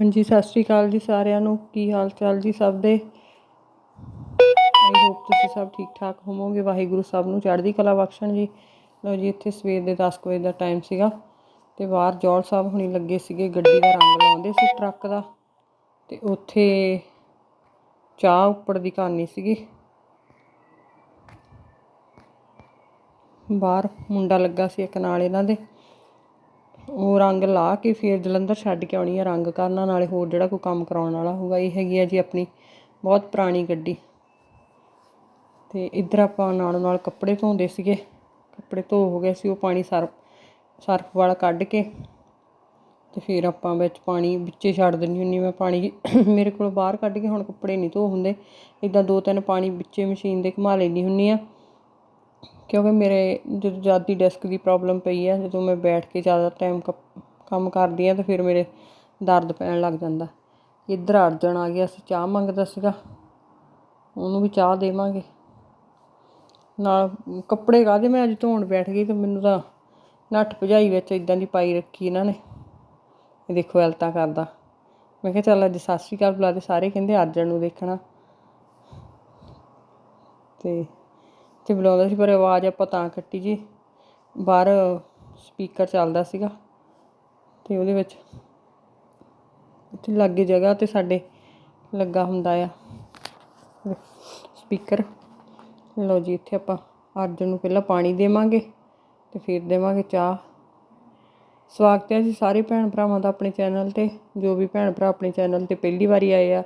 ਹਾਂਜੀ, ਸਤਿ ਸ਼੍ਰੀ ਅਕਾਲ ਜੀ ਸਾਰਿਆਂ ਨੂੰ। ਕੀ ਹਾਲ ਚਾਲ ਜੀ ਸਭ ਦੇ? ਆਈ ਹੋਪ ਤੁਸੀਂ ਸਭ ਠੀਕ ਠਾਕ ਹੋਵੋਗੇ। ਵਾਹਿਗੁਰੂ ਸਭ ਨੂੰ ਚੜ੍ਹਦੀ ਕਲਾ ਬਖਸ਼ਣ ਜੀ। ਲੋ ਜੀ, ਇੱਥੇ ਸਵੇਰ ਦੇ 10 ਕੁ ਵਜੇ ਦਾ ਟਾਈਮ ਸੀਗਾ ਤੇ ਬਾਹਰ ਜੌਲ ਸਾਹਿਬ ਹੁਣੀ ਲੱਗੇ ਸੀਗੇ ਗੱਡੀ ਦਾ ਰੰਗ ਲਾਉਂਦੇ ਸੀ ਟਰੱਕ ਦਾ ਤੇ ਉੱਥੇ ਚਾਹ ਉੱਪਰ ਦੀ ਕਹਾਣੀ ਸੀਗੀ। ਬਾਹਰ ਮੁੰਡਾ ਲੱਗਾ ਸੀ ਇੱਕ ਨਾਲ ਇਹਨਾਂ ਦੇ। ਉਹ ਰੰਗ ਲਾ ਕੇ ਫਿਰ ਜਲੰਧਰ ਛੱਡ ਕੇ ਆਉਣੀ ਆ ਰੰਗ ਕਰਨਾ, ਨਾਲੇ ਹੋਰ ਜਿਹੜਾ ਕੋਈ ਕੰਮ ਕਰਾਉਣ ਵਾਲਾ ਹੋਊਗਾ, ਇਹ ਹੈਗੀ ਆ ਜੀ ਆਪਣੀ ਬਹੁਤ ਪੁਰਾਣੀ ਗੱਡੀ। ਤੇ ਇੱਧਰ ਆਪਾਂ ਨਾਲੋਂ ਨਾਲ ਕੱਪੜੇ ਧੋਂਦੇ ਸੀਗੇ, ਕੱਪੜੇ ਧੋ ਹੋ ਗਏ ਸੀ, ਉਹ ਪਾਣੀ ਸਰਫ ਸਰਫ ਵਾਲਾ ਕੱਢ ਕੇ ਤੇ ਫਿਰ ਆਪਾਂ ਵਿੱਚ ਪਾਣੀ ਵਿੱਚੇ ਛੱਡ ਦਿੰਦੀ ਹੁੰਦੀ ਮੈਂ ਪਾਣੀ ਮੇਰੇ ਕੋਲ ਬਾਹਰ ਕੱਢ ਕੇ ਹੁਣ ਕੱਪੜੇ ਨਹੀਂ ਧੋ ਹੁੰਦੇ ਇਦਾਂ ਦੋ ਤਿੰਨ ਪਾਣੀ ਵਿੱਚੇ ਮਸ਼ੀਨ ਦੇ ਘੁਮਾ ਲੈਂਦੀ ਹੁੰਦੀ ਆ। ਕਿਉਂਕਿ ਮੇਰੇ ਜਦੋਂ ਜ਼ਿਆਦਾ ਡੈਸਕ ਦੀ ਪ੍ਰੋਬਲਮ ਪਈ ਆ, ਜਦੋਂ ਮੈਂ ਬੈਠ ਕੇ ਜ਼ਿਆਦਾ ਟਾਈਮ ਕ ਕੰਮ ਕਰਦੀ ਹਾਂ ਤਾਂ ਫਿਰ ਮੇਰੇ ਦਰਦ ਪੈਣ ਲੱਗ ਜਾਂਦਾ। ਇੱਧਰ ਅਰਜਨ ਆ ਗਿਆ ਸੀ ਚਾਹ ਮੰਗਦਾ ਸੀਗਾ। ਉਹਨੂੰ ਵੀ ਚਾਹ ਦੇਵਾਂਗੇ। ਨਾਲ ਕੱਪੜੇ ਕਾਹਦੇ? ਮੈਂ ਅੱਜ ਧੋਣ ਬੈਠ ਗਈ ਤੇ ਮੈਨੂੰ ਤਾਂ ਨੱਠ ਭਜਾਈ ਵਿੱਚ ਇਦਾਂ ਦੀ ਪਾਈ ਰੱਖੀ ਇਹਨਾਂ ਨੇ। ਇਹ ਦੇਖੋ, ਐਲਤਾ ਕਰਦਾ। ਮੈਂ ਕਿਹਾ, ਚੱਲ ਅੱਜ ਸਤਿ ਸ਼੍ਰੀ ਅਕਾਲ ਬੁਲਾ ਦੇ। ਸਾਰੇ ਕਹਿੰਦੇ ਅਰਜਨ ਨੂੰ ਦੇਖਣਾ। ਤੇ ਤੇ ਬੁਲਾਉਂਦਾ ਸੀ, ਪਰ ਆਵਾਜ਼ ਆਪਾਂ ਤਾਂ ਕੱਟੀ ਜੀ। ਬਾਹਰ ਸਪੀਕਰ ਚੱਲਦਾ ਸੀਗਾ ਤੇ ਉਹਦੇ ਵਿੱਚ ਇੱਥੇ ਲੱਗੇ ਜਗ੍ਹਾ ਤੇ ਸਾਡੇ ਲੱਗਾ ਹੁੰਦਾ ਆ। ਸਪੀਕਰ। ਲਓ ਜੀ, ਇੱਥੇ ਆਪਾਂ ਅਰਜਨ ਨੂੰ ਪਹਿਲਾਂ ਪਾਣੀ ਦੇਵਾਂਗੇ ਤੇ ਫਿਰ ਦੇਵਾਂਗੇ ਚਾਹ। ਸਵਾਗਤ ਹੈ ਜੀ ਸਾਰੇ ਭੈਣ ਭਰਾਵਾਂ ਦਾ ਆਪਣੇ ਚੈਨਲ ਤੇ। ਜੋ ਵੀ ਭੈਣ ਭਰਾ ਆਪਣੇ ਚੈਨਲ ਤੇ ਪਹਿਲੀ ਵਾਰੀ ਆਏ ਆ,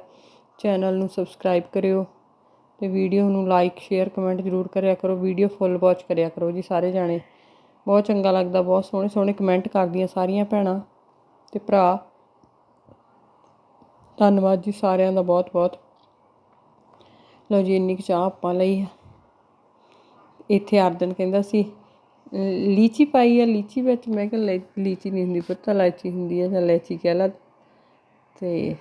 ਚੈਨਲ ਨੂੰ ਸਬਸਕ੍ਰਾਈਬ ਕਰਿਓ। ਅਤੇ ਵੀਡੀਓ ਨੂੰ ਲਾਈਕ ਸ਼ੇਅਰ ਕਮੈਂਟ ਜ਼ਰੂਰ ਕਰਿਆ ਕਰੋ। ਵੀਡੀਓ ਫੁੱਲ ਵਾਚ ਕਰਿਆ ਕਰੋ ਜੀ ਸਾਰੇ ਜਾਣੇ। ਬਹੁਤ ਚੰਗਾ ਲੱਗਦਾ, ਬਹੁਤ ਸੋਹਣੇ ਸੋਹਣੇ ਕਮੈਂਟ ਕਰਦੀਆਂ ਸਾਰੀਆਂ ਭੈਣਾਂ ਤੇ ਭਰਾ। ਧੰਨਵਾਦ ਜੀ ਸਾਰਿਆਂ ਦਾ ਬਹੁਤ ਬਹੁਤ। ਲਓ ਜੀ, ਇੰਨੀ ਕੁ ਚਾਹ ਆਪਾਂ ਲਈ ਆ। ਇੱਥੇ ਅਰਜਨ ਕਹਿੰਦਾ ਸੀ ਲੀਚੀ ਪਾਈ ਆ, ਲੀਚੀ ਵਿੱਚ? ਮੈਂ ਕਿਹਾ ਲੀਚੀ ਨਹੀਂ ਹੁੰਦੀ ਪੁੱਤ ਲਾਚੀ ਹੁੰਦੀ ਆ ਜਾਂ ਲੈਚੀ ਕਹਿ ਲਾ। ਤੇ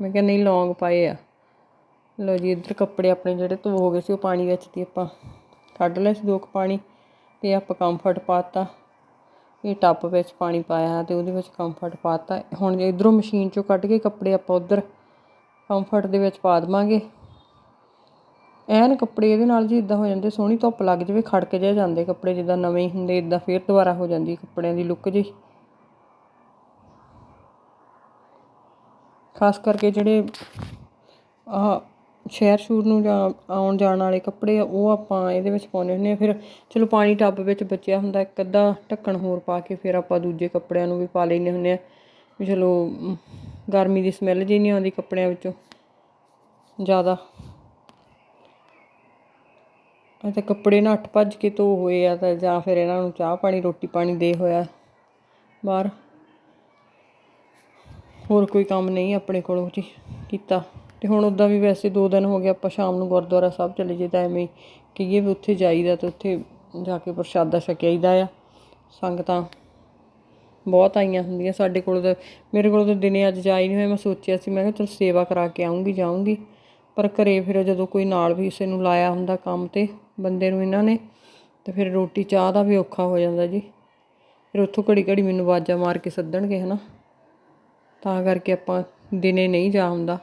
ਮੈਂ ਕਿਹਾ, ਨਹੀਂ, ਲੌਂਗ ਪਾਏ ਆ। ਲਓ ਜੀ, ਇੱਧਰ ਕੱਪੜੇ ਆਪਣੇ ਜਿਹੜੇ ਧੋ ਹੋ ਗਏ ਸੀ, ਉਹ ਪਾਣੀ ਵਿੱਚ ਦੀ ਆਪਾਂ ਕੱਢ ਲਏ ਸੀ ਦੋ ਕੁ ਪਾਣੀ ਤੇ ਆਪਾਂ ਕੰਫਰਟ ਪਾਤਾ। ਇਹ ਟੱਪ ਵਿੱਚ ਪਾਣੀ ਪਾਇਆ ਤੇ ਉਹਦੇ ਵਿੱਚ ਕੰਫਰਟ ਪਾਤਾ। ਹੁਣ ਜੇ ਇਧਰੋਂ ਮਸ਼ੀਨ ਚੋਂ ਕੱਢ ਕੇ ਕੱਪੜੇ ਆਪਾਂ ਉਧਰ ਕੰਫਰਟ ਦੇ ਵਿੱਚ ਪਾ ਦਵਾਂਗੇ। ਐਨ ਕੱਪੜੇ ਇਹਦੇ ਨਾਲ ਜੀ ਇਦਾਂ ਹੋ ਜਾਂਦੇ, ਸੋਹਣੀ ਧੁੱਪ ਲੱਗ ਜਾਵੇ, ਖੜਕ ਜਿਹਾ ਜਾਂਦੇ ਕੱਪੜੇ, ਜਿੱਦਾਂ ਨਵੇਂ ਹੁੰਦੇ, ਇਦਾਂ ਫੇਰ ਦੁਬਾਰਾ ਹੋ ਜਾਂਦੀ ਕੱਪੜਿਆਂ ਦੀ ਲੁੱਕ ਜੀ ਖਾਸ ਕਰਕੇ ਜਿਹੜੇ ਆ ਸ਼ਹਿਰ ਸ਼ੂਰ ਨੂੰ ਜਾਂ ਆਉਣ ਜਾਣ ਵਾਲੇ ਕੱਪੜੇ ਆ, ਉਹ ਆਪਾਂ ਇਹਦੇ ਵਿੱਚ ਪਾਉਂਦੇ ਹੁੰਦੇ ਆ। ਫਿਰ ਚਲੋ ਪਾਣੀ ਟੱਬ ਵਿੱਚ ਬਚਿਆ ਹੁੰਦਾ, ਇੱਕ ਅੱਧਾ ਢੱਕਣ ਹੋਰ ਪਾ ਕੇ ਫਿਰ ਆਪਾਂ ਦੂਜੇ ਕੱਪੜਿਆਂ ਨੂੰ ਵੀ ਪਾ ਲੈਂਦੇ ਹੁੰਦੇ ਆ। ਵੀ ਚਲੋ ਗਰਮੀ ਦੀ ਸਮੈਲ ਜੀ ਨਹੀਂ ਆਉਂਦੀ ਕੱਪੜਿਆਂ ਵਿੱਚੋਂ, ਜ਼ਿਆਦਾ। ਅਤੇ ਕੱਪੜੇ ਨੱਠ ਭੱਜ ਕੇ ਧੋ ਹੋਏ ਆ, ਤਾਂ ਜਾਂ ਫਿਰ ਇਹਨਾਂ ਨੂੰ ਚਾਹ ਪਾਣੀ, ਰੋਟੀ ਪਾਣੀ ਦੇ ਹੋਇਆ ਬਾਹਰ। ਹੋਰ ਕੋਈ ਕੰਮ ਨਹੀਂ ਆਪਣੇ ਕੋਲੋਂ ਜੀ ਕੀਤਾ। ਅਤੇ ਹੁਣ ਉੱਦਾਂ ਵੀ ਵੈਸੇ ਦੋ ਦਿਨ ਹੋ ਗਏ ਆਪਾਂ ਸ਼ਾਮ ਨੂੰ ਗੁਰਦੁਆਰਾ ਸਾਹਿਬ ਚਲੇ ਜੇ ਤਾਂ ਐਵੇਂ ਕਹੀਏ ਵੀ ਉੱਥੇ ਜਾਈਦਾ ਅਤੇ ਉੱਥੇ ਜਾ ਕੇ ਪ੍ਰਸ਼ਾਦਾ ਛਕਿਆਈਦਾ ਆ। ਸੰਗਤਾਂ ਬਹੁਤ ਆਈਆਂ ਹੁੰਦੀਆਂ ਸਾਡੇ ਕੋਲ ਤਾਂ। ਮੇਰੇ ਕੋਲ ਤਾਂ ਦਿਨੇ ਅੱਜ ਜਾ ਹੀ ਨਹੀਂ ਹੋਇਆ, ਮੈਂ ਸੋਚਿਆ ਸੀ, ਮੈਂ ਕਿਹਾ ਚਲ ਸੇਵਾ ਕਰਾ ਕੇ ਆਉਂਗੀ ਜਾਊਂਗੀ। ਪਰ ਘਰੇ ਫਿਰ ਜਦੋਂ ਕੋਈ ਨਾਲ ਵੀ ਕਿਸੇ ਨੂੰ ਲਾਇਆ ਹੁੰਦਾ ਕੰਮ ਤੇ, ਬੰਦੇ ਨੂੰ ਇਹਨਾਂ ਨੇ, ਤੇ ਫਿਰ ਰੋਟੀ ਚਾਹ ਦਾ ਵੀ ਔਖਾ ਹੋ ਜਾਂਦਾ ਜੀ। ਫਿਰ ਉੱਥੋਂ ਘੜੀ ਘੜੀ ਮੈਨੂੰ ਆਵਾਜ਼ਾਂ ਮਾਰ ਕੇ ਸੱਦਣਗੇ, ਹਨਾ। ਤਾਂ ਕਰਕੇ ਆਪਾਂ ਦਿਨੇ ਨਹੀਂ ਜਾ ਹੁੰਦਾ।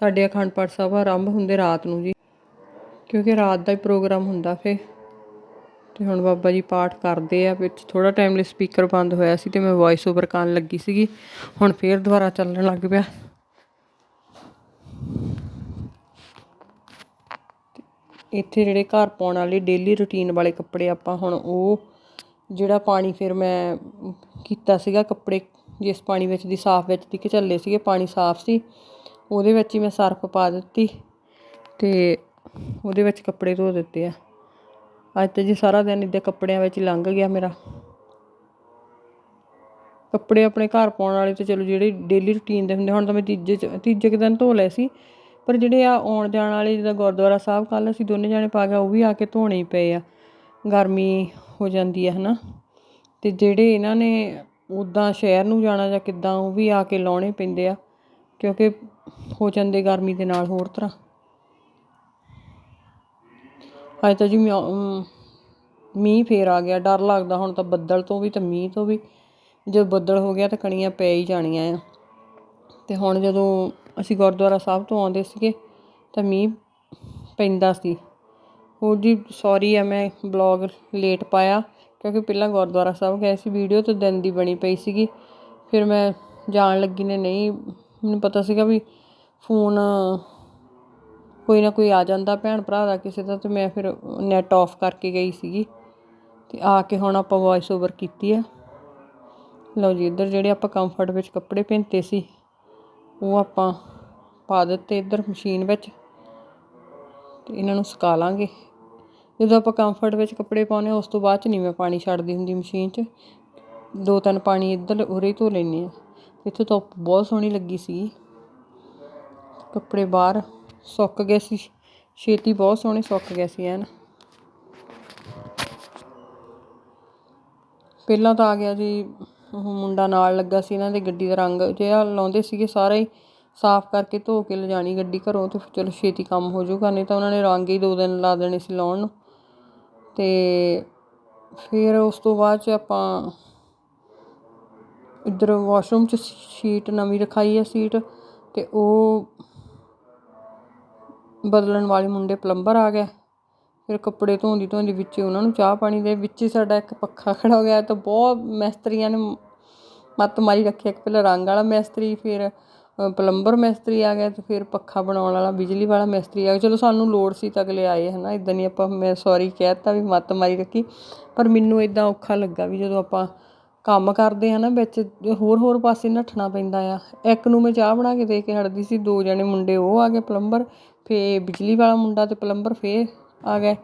ਸਾਡੇ ਅਖੰਡ ਪਾਠ ਸਾਹਿਬ ਆਰੰਭ ਹੁੰਦੇ ਰਾਤ ਨੂੰ ਜੀ, ਕਿਉਂਕਿ ਰਾਤ ਦਾ ਹੀ ਪ੍ਰੋਗਰਾਮ ਹੁੰਦਾ ਫੇ। ਤੇ ਹੁਣ ਬਾਬਾ ਜੀ ਪਾਠ ਕਰਦੇ ਆ, ਵਿੱਚ ਥੋੜਾ ਟਾਈਮ ਲਈ ਸਪੀਕਰ ਬੰਦ ਹੋਇਆ ਸੀ ਤੇ ਮੈਂ ਵੌਇਸ ਓਵਰ ਕਰਨ ਲੱਗੀ ਸੀਗੀ। ਹੁਣ ਫੇਰ ਦੁਬਾਰਾ ਚੱਲਣ ਲੱਗ ਪਿਆ। ਇੱਥੇ ਜਿਹੜੇ ਘਰ ਪਾਉਣ ਵਾਲੇ ਡੇਲੀ ਰੁਟੀਨ ਵਾਲੇ ਕੱਪੜੇ ਆਪਾਂ ਹੁਣ ਉਹ, ਜਿਹੜਾ ਪਾਣੀ ਫਿਰ ਮੈਂ ਕੀਤਾ ਸੀਗਾ ਕੱਪੜੇ, ਜਿਸ ਪਾਣੀ ਵਿੱਚ ਦੀ ਸਾਫ਼ ਵਿੱਚ ਦੀ ਕਿ ਚੱਲੇ ਸੀਗੇ, ਪਾਣੀ ਸਾਫ਼ ਸੀ। ਉਹਦੇ ਵਿੱਚ ਹੀ ਮੈਂ ਸਰਫ ਪਾ ਦਿੱਤੀ ਤੇ ਉਹਦੇ ਵਿੱਚ ਕੱਪੜੇ ਧੋ ਦਿੱਤੇ ਆ। ਅੱਜ ਤੇ ਜੀ ਸਾਰਾ ਦਿਨ ਇੱਦੇ ਕੱਪੜਿਆਂ ਵਿੱਚ ਲੰਘ ਗਿਆ ਮੇਰਾ। ਕੱਪੜੇ ਆਪਣੇ ਘਰ ਪਾਉਣ ਵਾਲੇ ਤੇ ਚਲੋ ਜਿਹੜੇ ਡੇਲੀ ਰੁਟੀਨ ਦੇ ਹੁੰਦੇ, ਹੁਣ ਤਾਂ ਮੈਂ ਤੀਜੇ ਤੀਜੇ ਕੁ ਦਿਨ ਧੋ ਲਏ ਸੀ। ਪਰ ਜਿਹੜੇ ਆ ਆਉਣ ਜਾਣ ਵਾਲੇ ਜਿੱਦਾਂ ਗੁਰਦੁਆਰਾ ਸਾਹਿਬ ਕੱਲ ਅਸੀਂ ਦੋਨੇ ਜਾਣੇ ਪਾ ਗਿਆ ਉਹ ਵੀ ਆ ਕੇ ਧੋਣੇ ਹੀ ਪਏ ਆ। ਗਰਮੀ ਹੋ ਜਾਂਦੀ ਹੈ ਹਨਾ। ਤੇ ਜਿਹੜੇ ਇਹਨਾਂ ਨੇ ਉਦਾਂ ਸ਼ਹਿਰ ਨੂੰ ਜਾਣਾ ਜਾਂ ਕਿੱਦਾਂ, ਉਹ ਵੀ ਆ ਕੇ ਲਾਉਣੇ ਪੈਂਦੇ ਆ। ਕਿਉਂਕਿ ਹੋ ਜਾਂਦੇ ਗਰਮੀ ਦੇ ਨਾਲ ਹੋਰ ਤਰ੍ਹਾਂ। ਅੱਜ ਤਾਂ ਜੀ ਮੀਂਹ ਫੇਰ ਆ ਗਿਆ। ਡਰ ਲੱਗਦਾ ਹੁਣ ਤਾਂ ਬੱਦਲ ਤੋਂ ਵੀ ਤੇ ਮੀਂਹ ਤੋਂ ਵੀ। ਜਦੋਂ ਬੱਦਲ ਹੋ ਗਿਆ ਤਾਂ ਕਣੀਆਂ ਪੈ ਹੀ ਜਾਣੀਆਂ ਆ। ਤੇ ਹੁਣ ਜਦੋਂ ਅਸੀਂ ਗੁਰਦੁਆਰਾ ਸਾਹਿਬ ਤੋਂ ਆਉਂਦੇ ਸੀਗੇ ਤਾਂ ਮੀਂਹ ਪੈਂਦਾ ਸੀ। ਹੋਰ ਜੀ ਸੌਰੀ ਆ, ਮੈਂ ਬਲੌਗ ਲੇਟ ਪਾਇਆ ਕਿਉਂਕਿ ਪਹਿਲਾਂ ਗੁਰਦੁਆਰਾ ਸਾਹਿਬ ਗਏ ਸੀ। ਵੀਡੀਓ ਤਾਂ ਦਿਨ ਦੀ ਬਣੀ ਪਈ ਸੀਗੀ। ਫਿਰ ਮੈਂ ਜਾਣ ਲੱਗੀ ਨੇ, ਨਹੀਂ ਮੈਨੂੰ ਪਤਾ ਸੀਗਾ ਵੀ ਫੋਨ ਕੋਈ ਨਾ ਕੋਈ ਆ ਜਾਂਦਾ ਭੈਣ ਭਰਾ ਦਾ ਕਿਸੇ ਦਾ ਤੇ ਮੈਂ ਫਿਰ ਨੈਟ ਆਫ ਕਰਕੇ ਗਈ ਸੀਗੀ ਤੇ ਆ ਕੇ ਹੁਣ ਆਪਾਂ ਵੌਇਸ ਓਵਰ ਕੀਤੀ ਆ। ਲਓ ਜੀ, ਇੱਧਰ ਜਿਹੜੇ ਆਪਾਂ ਕੰਫਰਟ ਵਿੱਚ ਕੱਪੜੇ ਪਹਿਨਤੇ ਸੀ, ਉਹ ਆਪਾਂ ਪਾ ਦਿੱਤੇ ਇੱਧਰ ਮਸ਼ੀਨ ਵਿੱਚ ਤੇ ਇਹਨਾਂ ਨੂੰ ਸੁਕਾ ਲਾਂਗੇ। ਜਦੋਂ ਆਪਾਂ ਕੰਫਰਟ ਵਿੱਚ ਕੱਪੜੇ ਪਾਉਨੇ ਉਸ ਤੋਂ ਬਾਅਦ ਚ ਨਹੀਂ ਮੈਂ ਪਾਣੀ ਛੱਡਦੀ ਹੁੰਦੀ ਮਸ਼ੀਨ 'ਚ। ਦੋ ਤਿੰਨ ਪਾਣੀ ਇੱਧਰ ਉਰੇ ਹੀ ਧੋ ਲੈਂਦੀ ਆ ਇੱਥੇ ਧੁੱਪ ਬਹੁਤ ਸੋਹਣੀ ਲੱਗੀ ਸੀ। ਕੱਪੜੇ ਬਾਹਰ ਸੁੱਕ ਗਏ ਸੀ। ਛੇਤੀ ਬਹੁਤ ਸੋਹਣੇ ਸੁੱਕ ਗਏ ਸੀ ਐਨ। ਪਹਿਲਾਂ ਤਾਂ ਆ ਗਿਆ ਜੀ, ਉਹ ਮੁੰਡਾ ਨਾਲ ਲੱਗਾ ਸੀ ਇਹਨਾਂ ਦੀ ਗੱਡੀ ਦਾ ਰੰਗ। ਜਿਹੜਾ ਲਾਉਂਦੇ ਸੀਗੇ ਸਾਰਾ ਹੀ ਸਾਫ਼ ਕਰਕੇ ਧੋ ਕੇ ਲਿਜਾਣੀ ਗੱਡੀ ਘਰੋਂ ਤੇ ਚਲੋ ਛੇਤੀ ਕੰਮ ਹੋ ਜਾਊਗਾ, ਨਹੀਂ ਤਾਂ ਉਹਨਾਂ ਨੇ ਰੰਗ ਹੀ ਦੋ ਦਿਨ ਲਾ ਦੇਣੇ ਸੀ ਲਾਉਣ ਨੂੰ। ਤੇ ਫਿਰ ਉਸ ਤੋਂ ਬਾਅਦ ਚ ਆਪਾਂ ਇੱਧਰ ਵਾਸ਼ਰੂਮ ਚ ਸ਼ੀਟ, ਨਵੀਂ ਰਖਾਈ ਹੈ ਸੀਟ ਅਤੇ ਉਹ ਬਦਲਣ ਵਾਲੇ ਮੁੰਡੇ ਪਲੰਬਰ ਆ ਗਏ। ਫਿਰ ਕੱਪੜੇ ਧੋਂਦੀ ਧੋਂਦੀ ਵਿੱਚ ਉਹਨਾਂ ਨੂੰ ਚਾਹ ਪਾਣੀ ਦੇ, ਵਿੱਚ ਹੀ ਸਾਡਾ ਇੱਕ ਪੱਖਾ ਖੜਾ ਹੋ ਗਿਆ ਤਾਂ ਬਹੁਤ ਮਿਸਤਰੀਆਂ ਨੇ ਮੱਤ ਮਾਰੀ ਰੱਖਿਆ ਇੱਕ ਪਹਿਲਾਂ ਰੰਗ ਵਾਲਾ ਮਿਸਤਰੀ, ਫਿਰ ਪਲੰਬਰ ਮਿਸਤਰੀ ਆ ਗਿਆ ਤੇ ਫਿਰ ਪੱਖਾ ਬਣਾਉਣ ਵਾਲਾ, ਬਿਜਲੀ ਵਾਲਾ ਮਿਸਤਰੀ ਆ ਗਿਆ ਚਲੋ ਸਾਨੂੰ ਲੋੜ ਸੀ ਤਾਂ ਅਗਲੇ ਆਏ, ਹਨਾ? ਇਦਾਂ ਨਹੀਂ ਆਪਾਂ, ਮੈਂ ਸੌਰੀ ਕਹਿਤਾ ਵੀ ਮੱਤ ਮਾਰੀ ਰੱਖੀ। ਪਰ ਮੈਨੂੰ ਇਦਾਂ ਔਖਾ ਲੱਗਾ ਵੀ ਜਦੋਂ ਆਪਾਂ ਕੰਮ ਕਰਦੇ ਆ ਨਾ ਵਿੱਚ, ਹੋਰ ਹੋਰ ਪਾਸੇ ਨੱਠਣਾ ਪੈਂਦਾ ਆ। ਇੱਕ ਨੂੰ ਮੈਂ ਚਾਹ ਬਣਾ ਕੇ ਦੇ ਕੇ ਹਟਦੀ ਸੀ, ਦੋ ਜਣੇ ਮੁੰਡੇ ਉਹ ਆ ਗਏ ਪਲੰਬਰ ਫੇ ਬਿਜਲੀ ਵਾਲਾ ਮੁੰਡਾ ਤੇ ਪਲੰਬਰ ਫੇ ਆ ਗਏ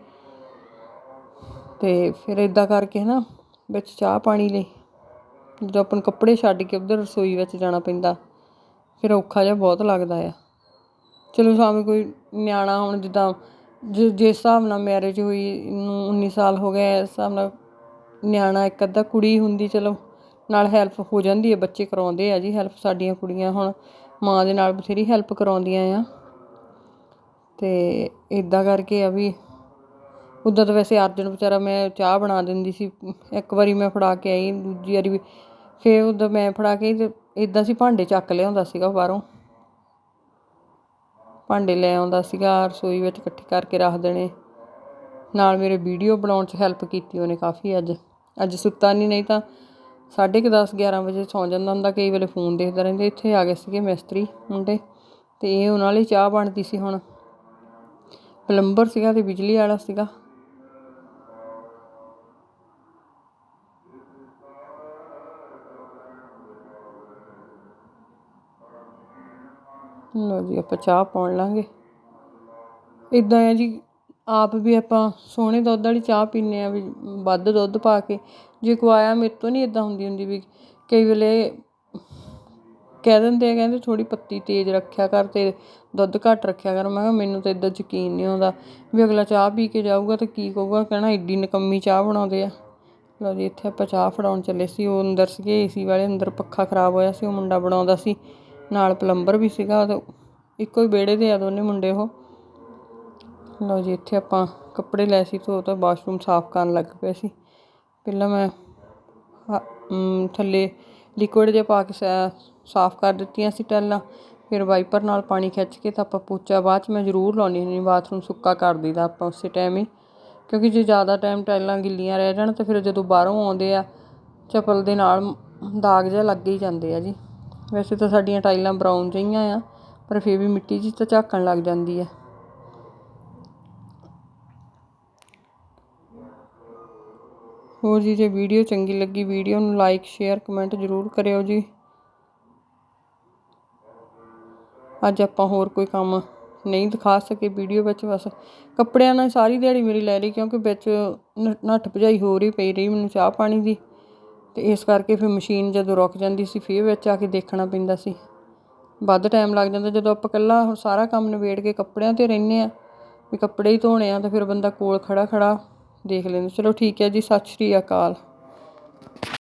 ਤੇ ਫਿਰ ਇਦਾਂ ਕਰਕੇ ਨਾ ਵਿੱਚ ਚਾਹ ਪਾਣੀ ਲਈ। ਜਦੋਂ ਆਪਾਂ ਕੱਪੜੇ ਛੱਡ ਕੇ ਉਧਰ ਰਸੋਈ ਵਿੱਚ ਜਾਣਾ ਪੈਂਦਾ, ਫਿਰ ਔਖਾ ਜਿਹਾ ਬਹੁਤ ਲੱਗਦਾ ਆ। ਚਲੋ ਸਾਵੇਂ ਕੋਈ ਨਿਆਣਾ ਹੁਣ ਜਿੱਦਾਂ ਜਿਸ ਹਿਸਾਬ ਨਾਲ ਮੈਰਿਜ ਹੋਈ, ਨੂੰ 19 ਸਾਲ ਹੋ ਗਏ, ਇਸ ਹਿਸਾਬ ਨਾਲ ਨਿਆਣਾ ਇੱਕ ਅੱਧਾ ਕੁੜੀ ਹੁੰਦੀ, ਚਲੋ ਨਾਲ ਹੈਲਪ ਹੋ ਜਾਂਦੀ ਹੈ, ਬੱਚੇ ਕਰਾਉਂਦੇ ਆ ਜੀ ਹੈਲਪ ਸਾਡੀਆਂ ਕੁੜੀਆਂ ਹੁਣ ਮਾਂ ਦੇ ਨਾਲ ਬਥੇਰੀ ਹੈਲਪ ਕਰਾਉਂਦੀਆਂ ਆ। ਤੇ ਇਦਾਂ ਕਰਕੇ ਆ ਵੀ ਉੱਦਾਂ ਤਾਂ ਵੈਸੇ ਅਰਜਨ ਵਿਚਾਰਾ ਮੈਂ ਚਾਹ ਬਣਾ ਦਿੰਦੀ ਸੀ, ਇੱਕ ਵਾਰੀ ਮੈਂ ਫੜਾ ਕੇ ਆਈ, ਦੂਜੀ ਵਾਰੀ ਵੀ ਫੇਰ ਉੱਦਾਂ ਮੈਂ ਫੜਾ ਕੇ ਤੇ ਇਦਾਂ ਸੀ ਭਾਂਡੇ ਚੱਕ ਲਿਆਉਂਦਾ ਸੀਗਾ ਬਾਹਰੋਂ। ਭਾਂਡੇ ਲੈ ਆਉਂਦਾ ਸੀਗਾ, ਰਸੋਈ ਵਿੱਚ ਇਕੱਠੇ ਕਰਕੇ ਰੱਖ ਦੇਣੇ। ਨਾਲ ਮੇਰੇ ਵੀਡੀਓ ਬਣਾਉਣ 'ਚ ਹੈਲਪ ਕੀਤੀ ਉਹਨੇ ਕਾਫੀ ਅੱਜ। ਅੱਜ ਸੁੱਤਾ ਨਹੀਂ ਨਹੀਂ ਤਾਂ ਸਾਢੇ ਕੁ ਦਸ 11 ਵਜੇ ਸੌਂ ਜਾਂਦਾ ਹੁੰਦਾ, ਕਈ ਵੇਲੇ ਫੋਨ ਦੇਖਦਾ ਰਹਿੰਦਾ। ਇੱਥੇ ਆ ਗਏ ਸੀਗੇ ਮਿਸਤਰੀ ਮੁੰਡੇ ਤੇ ਇਹ ਉਹਨਾਂ ਲਈ ਚਾਹ ਬਣਦੀ ਸੀ ਹੁਣ। ਪਲੰਬਰ ਸੀਗਾ ਤੇ ਬਿਜਲੀ ਵਾਲਾ ਸੀਗਾ। ਲਓ ਜੀ, ਆਪਾਂ ਚਾਹ ਪਾਉਣ ਲਾਂਗੇ ਇਦਾਂ ਹੈ ਜੀ ਆਪ ਵੀ ਆਪਾਂ ਸੋਹਣੇ ਦੁੱਧ ਵਾਲੀ ਚਾਹ ਪੀਂਦੇ ਹਾਂ ਵੀ ਵੱਧ ਦੁੱਧ ਪਾ ਕੇ। ਜੇ ਕੋਈ ਮੇਰੇ ਤੋਂ ਨਹੀਂ ਇੱਦਾਂ ਹੁੰਦੀ ਹੁੰਦੀ ਵੀ ਕਈ ਵੇਲੇ ਕਹਿ ਦਿੰਦੇ ਆ, ਕਹਿੰਦੇ ਥੋੜ੍ਹੀ ਪੱਤੀ ਤੇਜ਼ ਰੱਖਿਆ ਕਰ ਅਤੇ ਦੁੱਧ ਘੱਟ ਰੱਖਿਆ ਕਰ। ਮੈਂ ਕਿਹਾ ਮੈਨੂੰ ਤਾਂ ਇੱਦਾਂ ਯਕੀਨ ਨਹੀਂ ਆਉਂਦਾ ਵੀ ਅਗਲਾ ਚਾਹ ਪੀ ਕੇ ਜਾਊਗਾ ਤਾਂ ਕੀ ਕਹੂਗਾ, ਕਹਿਣਾ ਏਡੀ ਨਕੰਮੀ ਚਾਹ ਬਣਾਉਂਦੇ ਆ। ਲਓ ਜੀ, ਇੱਥੇ ਆਪਾਂ ਚਾਹ ਫੜਾਉਣ ਚੱਲੇ ਸੀ, ਉਹ ਅੰਦਰ ਸੀਗੇ, ਏਸੀ ਵਾਲੇ ਅੰਦਰ ਪੱਖਾ ਖਰਾਬ ਹੋਇਆ ਸੀ, ਉਹ ਮੁੰਡਾ ਬਣਾਉਂਦਾ ਸੀ, ਨਾਲ ਪਲੰਬਰ ਵੀ ਸੀਗਾ ਤੇ ਇੱਕੋ ਹੀ ਵਿਹੜੇ ਦੇ ਆ ਦੋਨੇ ਮੁੰਡੇ ਉਹ। ਲਓ ਜੀ, ਇੱਥੇ ਆਪਾਂ ਕੱਪੜੇ ਲੈ ਸੀ ਧੋ ਤਾਂ ਵਾਸ਼ਰੂਮ ਸਾਫ਼ ਕਰਨ ਲੱਗ ਪਏ ਸੀ। ਪਹਿਲਾਂ ਮੈਂ ਥੱਲੇ ਲਿਕੁਇਡ ਜਿਹਾ ਪਾ ਕੇ ਸਾਫ਼ ਕਰ ਦਿੱਤੀਆਂ ਸੀ ਟੈਲਾਂ ਫਿਰ ਵਾਈਪਰ ਨਾਲ ਪਾਣੀ ਖਿੱਚ ਕੇ ਤਾਂ ਆਪਾਂ ਪੋਚਾ ਬਾਅਦ 'ਚ ਮੈਂ ਜ਼ਰੂਰ ਲਾਉਣੀ ਹੁੰਦੀ, ਬਾਥਰੂਮ ਸੁੱਕਾ ਕਰ ਦਈਦਾ ਆਪਾਂ ਉਸੇ ਟਾਈਮ ਹੀ। ਕਿਉਂਕਿ ਜੇ ਜ਼ਿਆਦਾ ਟਾਈਮ ਟੈਲਾਂ ਗਿੱਲੀਆਂ ਰਹਿ ਜਾਣ ਤਾਂ ਫਿਰ ਜਦੋਂ ਬਾਹਰੋਂ ਆਉਂਦੇ ਆ, ਚੱਪਲ ਦੇ ਨਾਲ ਦਾਗ ਜਿਹਾ ਲੱਗ ਹੀ ਜਾਂਦੇ ਆ ਜੀ। ਵੈਸੇ ਤਾਂ ਸਾਡੀਆਂ ਟਾਈਲਾਂ ਬਰਾਊਨ ਜਿਹੀਆਂ ਆ, ਪਰ ਫਿਰ ਵੀ ਮਿੱਟੀ ਜੀ ਤਾਂ ਝਾਕਣ ਲੱਗ ਜਾਂਦੀ ਹੈ ਹੋਰ ਜੀ, ਜੇ ਵੀਡੀਓ ਚੰਗੀ ਲੱਗੀ, ਵੀਡੀਓ ਨੂੰ ਲਾਈਕ ਸ਼ੇਅਰ ਕਮੈਂਟ ਜ਼ਰੂਰ ਕਰਿਓ ਜੀ। ਅੱਜ ਆਪਾਂ ਹੋਰ ਕੋਈ ਕੰਮ ਨਹੀਂ ਦਿਖਾ ਸਕੇ ਵੀਡੀਓ ਵਿੱਚ, ਬਸ ਕੱਪੜਿਆਂ ਨਾਲ ਸਾਰੀ ਦਿਹਾੜੀ ਮੇਰੀ ਲੈ ਲਈ, ਕਿਉਂਕਿ ਵਿੱਚ ਨੱਠ ਭਜਾਈ ਹੋ ਰਹੀ ਪਈ ਰਹੀ ਮੈਨੂੰ ਚਾਹ ਪਾਣੀ ਦੀ। ਤੇ ਇਸ ਕਰਕੇ ਫਿਰ ਮਸ਼ੀਨ ਜਦੋਂ ਰੁਕ ਜਾਂਦੀ ਸੀ, ਫਿਰ ਵਿੱਚ ਆ ਕੇ ਦੇਖਣਾ ਪੈਂਦਾ ਸੀ। ਵੱਧ ਟਾਈਮ ਲੱਗ ਜਾਂਦਾ, ਜਦੋਂ ਆਪਾਂ ਇਕੱਲਾ ਸਾਰਾ ਕੰਮ ਨਿਬੇੜ ਕੇ ਕੱਪੜਿਆਂ ਤੇ ਰਹਿੰਦੇ ਆ ਵੀ ਕੱਪੜੇ ਹੀ ਧੋਣੇ ਆ, ਤਾਂ ਫਿਰ ਬੰਦਾ ਕੋਲ ਖੜਾ ਖੜਾ ਦੇਖ ਲੈਂਦੇ। ਚਲੋ ਠੀਕ ਹੈ ਜੀ ਸਤਿ ਸ਼੍ਰੀ ਅਕਾਲ।